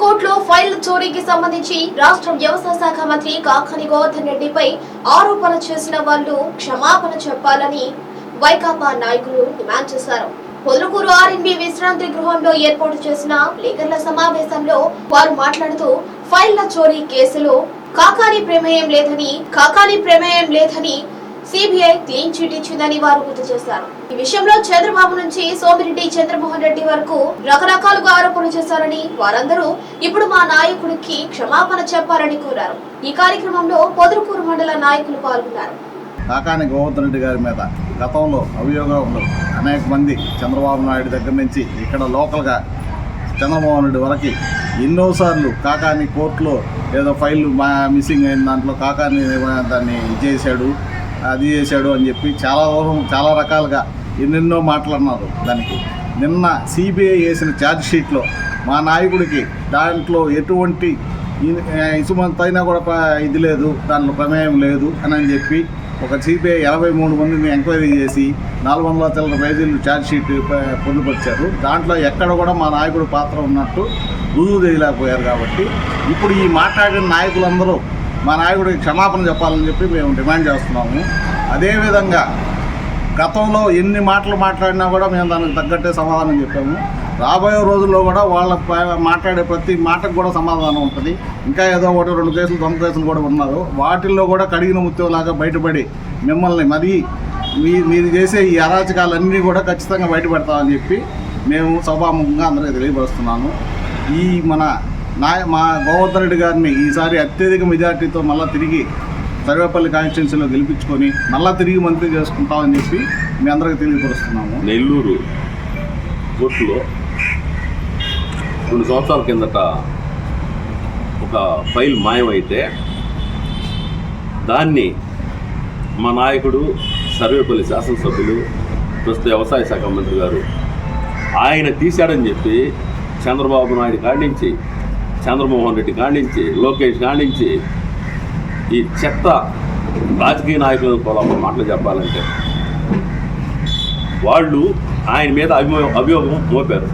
కోర్టులో ఫైల్ చోరీకి సంబంధించి రాష్ట్ర వ్యవసాయ శాఖ మంత్రి కాకాని గోవర్ధన్ రెడ్డిపై ఆరోపణ చేసిన వాళ్ళు క్షమాపణ చెప్పాలని వైకాపా నాయకులు డిమాండ్ చేశారు. పొదలకూరు ఆర్ఎన్బి విశ్రాంతి గృహంలో ఏర్పాటు చేసిన విలేకరుల సమావేశంలో వారు మాట్లాడుతూ ఫైళ్ళ చోరీ కేసులో కాకాని ప్రమేయం లేదని కాకాని ప్రమేయం లేదని సిబిఐ క్లీన్ చిట్ ఇచ్చిందని వారు గుర్తు చేశారు. ఈ విషయంలో చంద్రబాబు నుంచి సోమిరెడ్డి చంద్రమోహన్ రెడ్డి వరకు రకరకాలుగా ఆరోపణలు చేశారని వారందరూ ఇప్పుడు మా నాయకుడికి క్షమాపణ చెప్పాలని కోరారు. ఈ కార్యక్రమంలో పొదలకూరు మండల నాయకులు పాల్గొన్నారు. కాకాని గోవర్ధన్ రెడ్డి గారి మీద గతంలో అభియోగాలు అనేక మంది చంద్రబాబు నాయుడు దగ్గర నుంచి ఇక్కడ లోకల్గా చంద్రమోహన్ రెడ్డి వరకు ఎన్నోసార్లు కాకాని కోర్టులో ఏదో ఫైల్ మా మిస్సింగ్ అయిన దాంట్లో కాకాని దాన్ని ఇది చేశాడు. అది చేశాడు అని చెప్పి చాలా దూరం చాలా రకాలుగా ఎన్నెన్నో మాట్లాడినారు దానికి. నిన్న సిబిఐ వేసిన ఛార్జ్ షీట్లో మా నాయకుడికి దాంట్లో ఎటువంటి ఇసుమంతైనా కూడా ఇది లేదు దాంట్లో ప్రమేయం లేదు అని అని చెప్పి ఒక సిబిఐ ఎనభై మూడు మందిని ఎంక్వైరీ చేసి నాలుగు వందల తెల్ల పేజీలు ఛార్జ్ షీట్ పొందుపరిచారు. దాంట్లో ఎక్కడ కూడా మా నాయకుడు పాత్ర ఉన్నట్టు రుజువు చేయలేకపోయారు కాబట్టి ఇప్పుడు ఈ మాట్లాడిన నాయకులందరూ మా నాయకుడికి క్షమాపణ చెప్పాలని చెప్పి మేము డిమాండ్ చేస్తున్నాము. అదేవిధంగా గతంలో ఎన్ని మాటలు మాట్లాడినా కూడా మేము దానికి తగ్గట్టే సమాధానం చెప్పాము. రాబోయే రోజుల్లో కూడా వాళ్ళ మాట్లాడే ప్రతి మాటకు కూడా సమాధానం ఉంటుంది. ఇంకా ఏదో ఒకటి రెండు కేసులు తొమ్మిది కేసులు కూడా ఉన్నారు. వాటిల్లో కూడా కడిగిన ముత్యంలాగా బయటపడి మిమ్మల్ని మరీ మీ మీరు చేసే ఈ అరాచకాలన్నీ కూడా ఖచ్చితంగా బయటపెడతామని చెప్పి మేము సభాముఖంగా అందరికీ తెలియపరుస్తున్నాను. ఈ మన నాయ మా గోవర్ధన్ రెడ్డి గారిని ఈసారి అత్యధిక మెజార్టీతో మళ్ళీ తిరిగి సర్వేపల్లి కాన్స్టిట్యున్సీలో గెలిపించుకొని మళ్ళీ తిరిగి మంత్రి చేసుకుంటామని చెప్పి మీ అందరికీ తెలియపరుస్తున్నాము. నెల్లూరు కోర్టులో రెండు సంవత్సరాల కిందట ఒక ఫైల్ మాయమైతే దాన్ని మా నాయకుడు సర్వేపల్లి శాసనసభ్యులు ప్రస్తుత వ్యవసాయ శాఖ మంత్రి గారు ఆయన తీశాడని చెప్పి చంద్రబాబు నాయుడు కాడించి చంద్రమోహన్ రెడ్డి కాడించి లోకేష్ కాడించి ఈ చెత్త రాజకీయ నాయకులను కూడా మాటలు చెప్పాలంటే వాళ్ళు ఆయన మీద అభిమో అభియోగం మోపారు.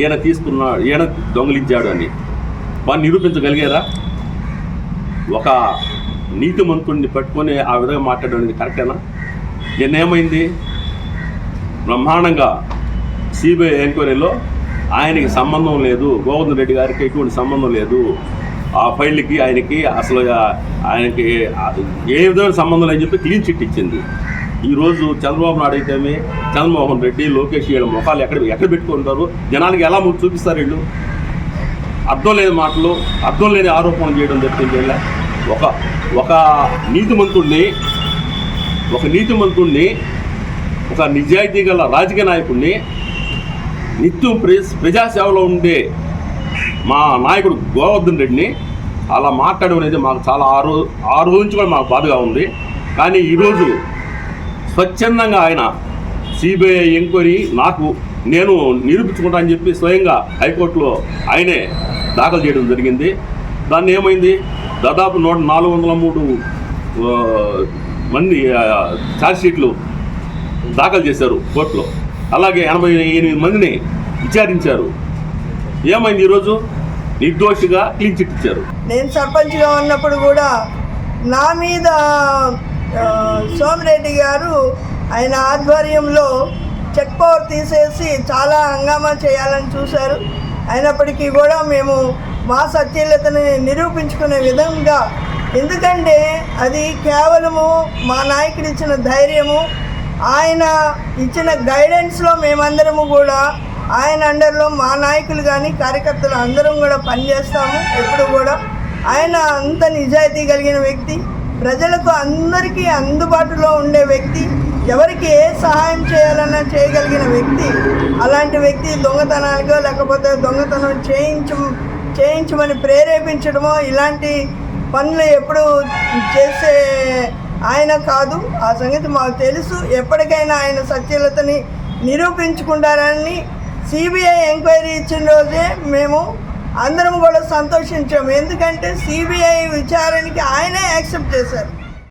ఈయన తీసుకున్నాడు ఈయన దొంగలించాడు అని. వాడిని నిరూపించగలిగారా? ఒక నీతి మంత్రుడిని పట్టుకొని ఆ విధంగా మాట్లాడడం అనేది కరెక్టేనా? నిన్నేమైంది? బ్రహ్మాండంగా సిబిఐ ఎంక్వైరీలో ఆయనకి సంబంధం లేదు. గోవర్ధన్ రెడ్డి గారికి ఎటువంటి సంబంధం లేదు. ఆ ఫైల్కి ఆయనకి అసలు ఆయనకి ఏ విధమైన సంబంధం లేదని చెప్పి క్లీన్ చిట్ ఇచ్చింది. ఈరోజు చంద్రబాబు నాయుడు అయితేమే చంద్రమోహన్ రెడ్డి లోకేష్ వీళ్ళ ముఖాలు ఎక్కడ ఎక్కడ పెట్టుకుంటారు? జనానికి ఎలా ముందు చూపిస్తారు వీళ్ళు? అర్థం లేని మాటలు అర్థం లేని ఆరోపణలు చేయడం జరిగింది వీళ్ళ. ఒక ఒక నీతిమంతుడిని ఒక నీతిమంతుడిని ఒక నిజాయితీ గల రాజకీయ నాయకుడిని నిత్యం ప్రజ ప్రజాసేవలో ఉండే మా నాయకుడు గోవర్ధన్ రెడ్డిని అలా మాట్లాడడం అనేది మాకు చాలా ఆ రోజు ఆ రోజు నుంచి కూడా మాకు బాధగా ఉంది. కానీ ఈరోజు స్వచ్ఛందంగా ఆయన సిబిఐ ఎంక్వైరీ నాకు నేను నిరూపించుకుంటా అని చెప్పి స్వయంగా హైకోర్టులో ఆయనే దాఖలు చేయడం జరిగింది. దాన్ని ఏమైంది? దాదాపు నూట నాలుగు వందల మూడు మంది ఛార్జ్ షీట్లు దాఖలు చేశారు కోర్టులో. అలాగే ఎనభై ఎనిమిది మందిని విచారించారు. ఏమైంది ఈరోజు? నిర్దోషిగా క్లీన్ చిట్ ఇచ్చారు. నేను సర్పంచ్గా ఉన్నప్పుడు కూడా నా మీద సోమిరెడ్డి గారు ఆయన ఆధ్వర్యంలో చెక్ పవర్ తీసేసి చాలా హంగామా చేయాలని చూశారు. అయినప్పటికీ కూడా మేము మా సత్యలతని నిరూపించుకునే విధంగా ఎందుకంటే అది కేవలము మా నాయకుడిచ్చిన ధైర్యము ఆయన ఇచ్చిన గైడెన్స్లో మేమందరము కూడా ఆయన అండర్లో మా నాయకులు కానీ కార్యకర్తలు అందరం కూడా పనిచేస్తాము. ఎప్పుడు కూడా ఆయన అంత నిజాయితీ కలిగిన వ్యక్తి ప్రజలకు అందరికీ అందుబాటులో ఉండే వ్యక్తి ఎవరికి ఏ సహాయం చేయాలన్నా చేయగలిగిన వ్యక్తి అలాంటి వ్యక్తి దొంగతనానికో లేకపోతే దొంగతనం చేయించ చేయించమని ప్రేరేపించడమో ఇలాంటి పనులు ఎప్పుడు చేసే ఆయన కాదు. ఆ సంగతి మాకు తెలుసు. ఎప్పటికైనా ఆయన సత్యలతని నిరూపించుకుంటారని సిబిఐ ఎంక్వైరీ ఇచ్చిన రోజే మేము అందరం కూడా సంతోషించాము ఎందుకంటే సిబిఐ విచారణకి ఆయనే యాక్సెప్ట్ చేశారు.